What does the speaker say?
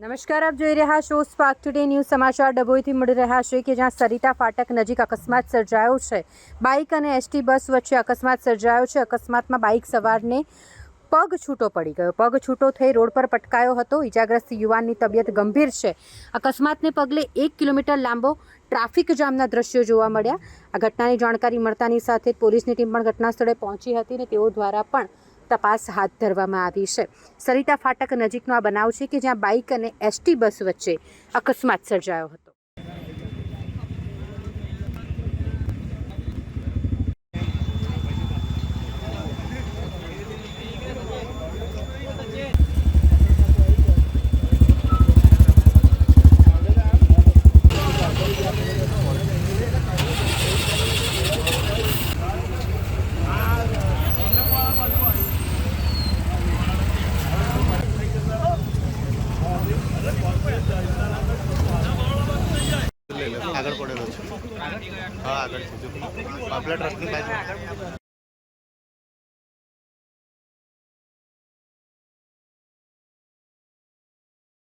નમસ્કાર, આપ જોઈ રહ્યા છો સ્પાર્ક ટુડે ન્યૂઝ સમાચાર. ડભોઈથી મળી રહ્યા છે કે જ્યાં સરિતા ફાટક નજીક અકસ્માત સર્જાયો છે. બાઇક અને એસટી બસ વચ્ચે અકસ્માત સર્જાયો છે. અકસ્માતમાં બાઇક સવારને પગ છૂટો પડી ગયો. પગ છૂટો થઈ રોડ પર પટકાયો હતો. ઇજાગ્રસ્ત યુવાનની તબિયત ગંભીર છે. અકસ્માતને પગલે એક કિલોમીટર લાંબો ટ્રાફિક જામના દ્રશ્યો જોવા મળ્યા. આ ઘટનાની જાણકારી મળતાની સાથે પોલીસની ટીમ પણ ઘટના સ્થળે પહોંચી હતી અને તેઓ દ્વારા પણ તપાસ હાથ ધરવામાં આવી છે. સરિતા ફાટક નજીકનો આ બનાવ છે કે જ્યાં બાઇક અને એસટી બસ વચ્ચે અકસ્માત સર્જાયો હતો. આગળ પડેલો છે. હા આગળ છે. આપણા બાજુ.